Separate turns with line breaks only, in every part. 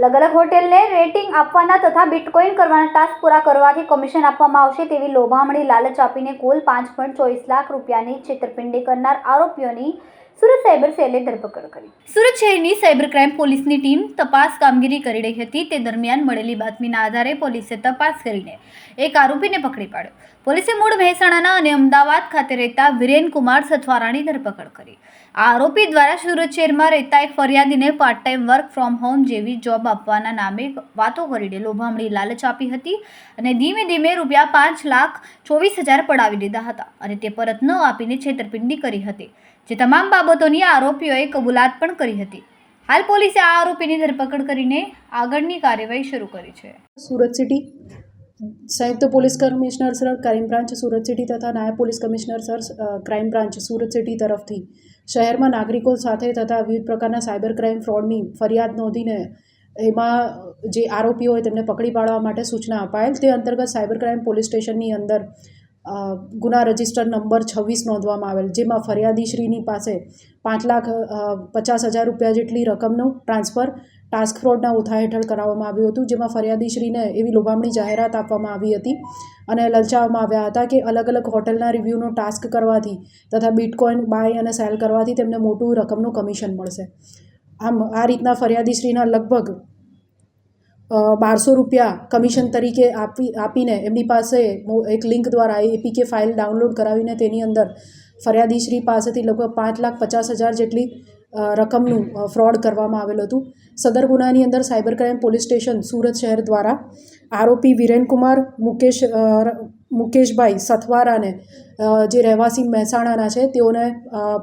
અલગ અલગ હોટેલને રેટિંગ આપવાના તથા બિટકોઇન કરવાના ટાસ્ક પૂરા કરવાથી કમિશન આપવામાં આવશે તેવી લોભામણી લાલચ આપીને કુલ પાંચ પોઈન્ટ ચોવીસ લાખ રૂપિયાની છેતરપિંડી કરનાર આરોપીઓની સુરત સાયબર સેલે ધરપકડ કરી. સુરત શહેરની સાયબર ક્રાઇમ પોલીસની ટીમ તપાસ કામગીરી કરી રહી હતી. તે દરમિયાન મળેલી બાતમીના આધારે પોલીસે તપાસ કરીને એક આરોપીને પકડી પાડ્યો. પોલીસે મૂળ મહેસાણાના અને અમદાવાદ ખાતે રહેતા વિરેન કુમાર સથવારાની ધરપકડ કરી. આ આરોપી દ્વારા સુરત શહેરમાં રહેતા એક ફરિયાદીને part time work from home જેવી જોબ આપવાના નામે વાતો કરીને લોભામણી લાલચ આપી હતી અને ધીમે ધીમે રૂપિયા પાંચ લાખ ચોવીસ હજાર પડાવી દીધા હતા અને તે પરત ન આપીને છેતરપિંડી કરી હતી. જે તમામ બાબતોની આરોપીઓએ કબૂલાત પણ કરી હતી. હાલ પોલીસે આ આરોપીની ધરપકડ કરીને આગળની કાર્યવાહી શરૂ કરી છે.
સુરત સિટી સંયુક્ત police commissioner sir crime branch Surat city તથા નાયબ police commissioner sir crime branch Surat city તરફથી શહેરમાં નાગરિકો સાથે તથા વિવિધ પ્રકારના સાયબર ક્રાઇમ ફ્રોડની ફરિયાદ નોંધીને એમાં જે આરોપીઓ હોય તેમને પકડી પાડવા માટે સૂચના અપાયેલ, તે અંતર્ગત સાયબર ક્રાઇમ પોલીસ સ્ટેશનની અંદર ગુના રજિસ્ટર નંબર છવ્વીસ નોંધવામાં આવેલ, જેમાં ફરિયાદીશ્રીની પાસે પાંચ લાખ પચાસ હજાર રૂપિયા જેટલી રકમનું ટ્રાન્સફર ટાસ્ક ફ્રોડના ઉથા હેઠળ કરાવવામાં આવ્યું હતું, જેમાં ફરિયાદીશ્રીને એવી લોભામણી જાહેરાત આપવામાં આવી હતી અને લલચાવવામાં આવ્યા હતા કે અલગ અલગ હોટલના રિવ્યૂનો ટાસ્ક કરવાથી તથા બિટકોઇન બાય અને સેલ કરવાથી તેમને મોટું રકમનું કમિશન મળશે. આમ, આ રીતના ફરિયાદીશ્રીના લગભગ બારસો રૂપિયા કમિશન તરીકે આપી, આપીને એમની પાસે એક લિંક દ્વારા એપીકે ફાઇલ ડાઉનલોડ કરાવીને તેની અંદર ફરિયાદીશ્રી પાસેથી લગભગ પાંચ લાખ પચાસ હજાર જેટલી રકમનું ફ્રોડ કરવામાં આવેલ હતું. સદર ગુનાની અંદર cyber crime police station Surat શહેર દ્વારા આરોપી વિરેનકુમાર, મુકેશ મુકેશભાઈ સથવારાને જે રહેવાસી મહેસાણાના છે, તેઓને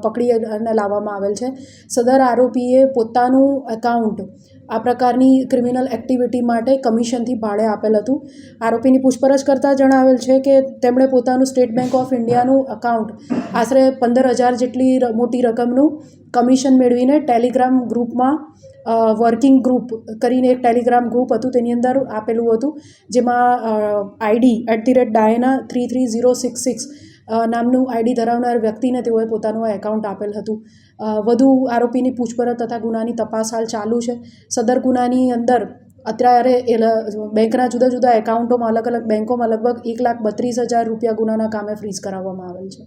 પકડી અને લાવવામાં આવેલ છે. સદર આરોપીએ પોતાનું એકાઉન્ટ આ પ્રકારની ક્રિમિનલ એક્ટિવિટી માટે કમિશનથી ભાડે આપેલ હતું. આરોપીની પૂછપરછ કરતાં જણાવેલ છે કે તેમણે પોતાનું સ્ટેટ બેંક ઓફ ઇન્ડિયાનું અકાઉન્ટ આશરે પંદર હજાર જેટલી મોટી રકમનું કમિશન મેળવીને ટેલિગ્રામ ગ્રુપમાં વર્કિંગ ગ્રુપ કરીને એક ટેલિગ્રામ ગ્રુપ હતું, તેની અંદર આપેલું હતું, જેમાં ID at the rate Diana three three zero six six નામનું આઈડી ધરાવનાર વ્યક્તિને તેઓએ પોતાનું આ એકાઉન્ટ આપેલ હતું. વધુ આરોપીની પૂછપરછ તથા ગુનાની તપાસ હાલ ચાલુ છે. સદર ગુનાની અંદર અત્યારે બેંકના જુદા જુદા એકાઉન્ટોમાં અલગ અલગ બેંકોમાં લગભગ એક લાખ બત્રીસ હજાર રૂપિયા ગુનાના કામે ફ્રીઝ કરાવવામાં આવેલ છે.